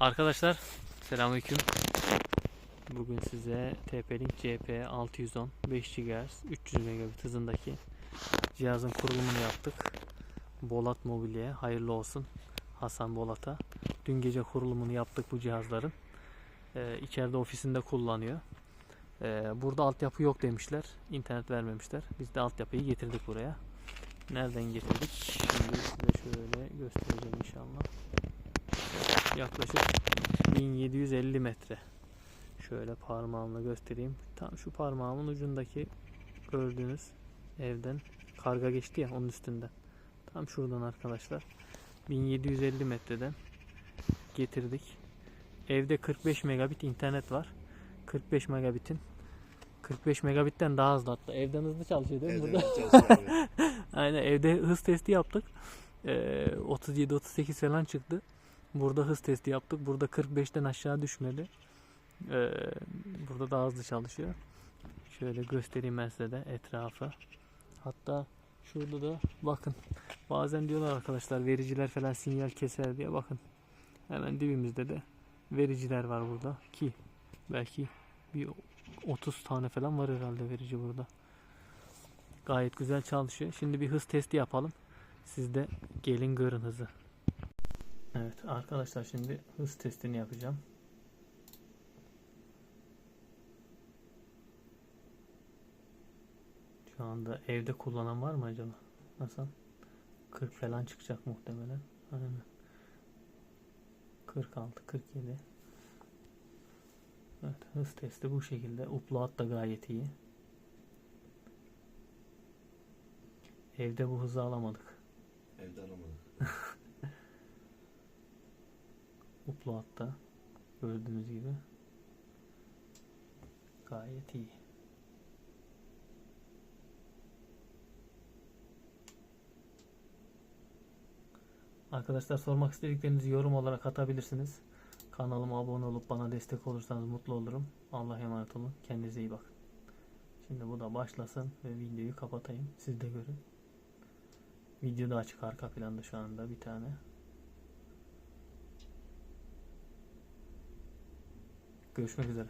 Arkadaşlar selamünaleyküm. Bugün size TP-Link CP 610 5 GHz 300 megabit hızındaki cihazın kurulumunu yaptık. Bolat Mobilya'ya hayırlı olsun Hasan Bolat'a. Dün gece kurulumunu yaptık bu cihazların. Ee, içeride ofisinde kullanıyor. Ee, burada altyapı yok demişler. İnternet vermemişler. Biz de altyapıyı getirdik buraya. Nereden getirdik? Şimdi size şöyle göstereceğim inşallah yaklaşık 1750 metre. Şöyle parmağımla göstereyim. Tam şu parmağımın ucundaki gördüğünüz evden karga geçti ya onun üstünden. Tam şuradan arkadaşlar. 1750 metreden getirdik. Evde 45 megabit internet var. 45 megabitin 45 megabitten daha hızlı hatta. Evden hızlı çalışıyor değil mi Evet, burada? Aynen evde hız testi yaptık. Ee, 37-38 falan çıktı. Burada hız testi yaptık. Burada 45'ten aşağı düşmedi. Ee, burada daha hızlı çalışıyor. Şöyle göstereyim ben size de etrafı. Hatta şurada da bakın. Bazen diyorlar arkadaşlar vericiler falan sinyal keser diye bakın. Hemen dibimizde de vericiler var burada ki belki bir 30 tane falan var herhalde verici burada. Gayet güzel çalışıyor. Şimdi bir hız testi yapalım. Siz de gelin görün hızı. Evet arkadaşlar şimdi hız testini yapacağım. Şu anda evde kullanan var mı acaba? Nasıl? 40 falan çıkacak muhtemelen. Aynen. 46, 47. Evet hız testi bu şekilde. Upload da gayet iyi. Evde bu hızı alamadık. Evde alamadık. Upload'da gördüğünüz gibi gayet iyi. Arkadaşlar sormak istediklerinizi yorum olarak atabilirsiniz. Kanalıma abone olup bana destek olursanız mutlu olurum. Allah'a emanet olun. Kendinize iyi bakın. Şimdi bu da başlasın ve videoyu kapatayım. Siz de görün. Video da açık arka planda şu anda bir tane. Görüşmek üzere.